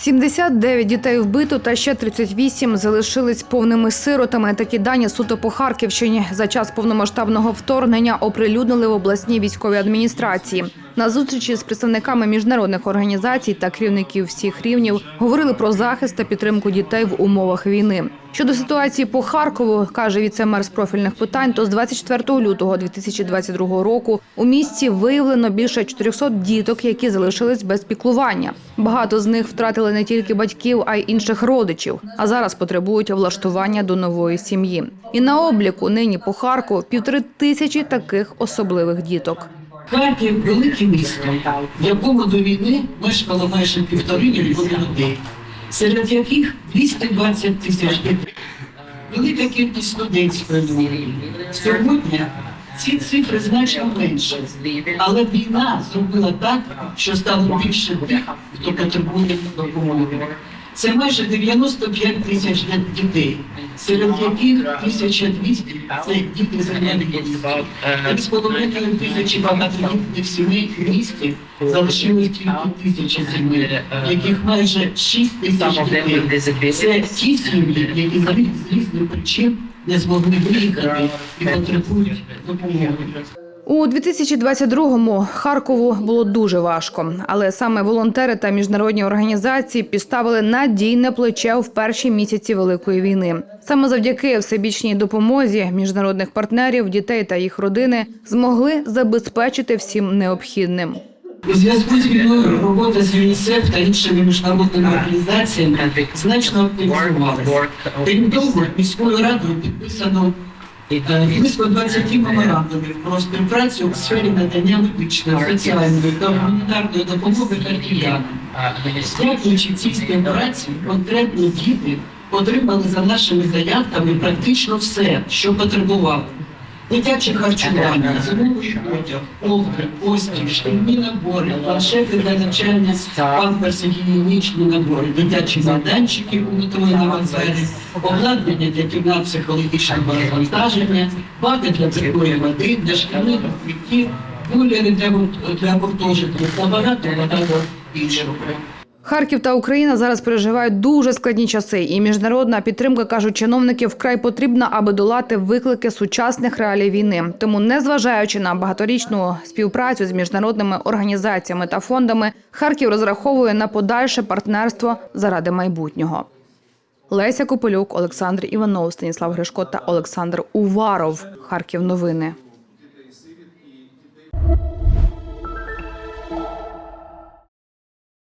79 дітей вбито та ще 38 залишились повними сиротами. Такі дані суто по Харківщині за час повномасштабного вторгнення оприлюднили в обласній військовій адміністрації. На зустрічі з представниками міжнародних організацій та керівників всіх рівнів говорили про захист та підтримку дітей в умовах війни. Щодо ситуації по Харкову, каже віце-мер з профільних питань, то з 24 лютого 2022 року у місті виявлено більше 400 діток, які залишились без піклування. Багато з них втратили не тільки батьків, а й інших родичів, а зараз потребують влаштування до нової сім'ї. І на обліку нині по Харкову півтори тисячі таких особливих діток. Харків велике місто, в якому до війни мешкало майже півтори мільйони людей, серед яких 220 тисяч дітей. Велика кількість студентської молоді. Сьогодні ці цифри значно менше, але війна зробила так, що стало більше тих, хто потребує допомоги. Це майже 95 тисяч дітей, серед яких 1200 – це діти з інвалідністю. З половиною тисячі багатодітних сімей в місті залишилось тільки тисячі сімей, яких майже 6 тисяч дітей. Це ті сім'ї, які з різних причин не змогли виїхати і потребують допомоги. У 2022-му Харкову було дуже важко, але саме волонтери та міжнародні організації підставили надійне плече в перші місяці великої війни. Саме завдяки всебічній допомозі міжнародних партнерів, дітей та їх родини змогли забезпечити всім необхідним. У зв'язку з війною робота з ЮНІСЕФ та іншими міжнародними організаціями значно активізувалася. Крім того, міською радою підписано близько 20 меморандумів про співпрацю у сфері надання медичної, соціальної та гуманітарної допомоги харків'янам. Дякуючи цій співпраці, конкретно діти отримали за нашими заявками практично все, що потребували. Дитяче харчування, зимовий одяг, ковдри, постіль, шкільні набори, планшети для навчання, памперси, гігієнічні набори, дитячі майданчики у метровому залі, обладнання для кімнат психологічного розвантаження, баки для питної води, для шкільних укриттів, кулери для, гурт- для гуртожитків та багато багато іншого. Харків та Україна зараз переживають дуже складні часи, і міжнародна підтримка кажуть чиновники вкрай потрібна, аби долати виклики сучасних реалій війни. Тому, незважаючи на багаторічну співпрацю з міжнародними організаціями та фондами, Харків розраховує на подальше партнерство заради майбутнього. Леся Копилюк, Олександр Іванов, Станіслав Гришко та Олександр Уваров. Харків новини.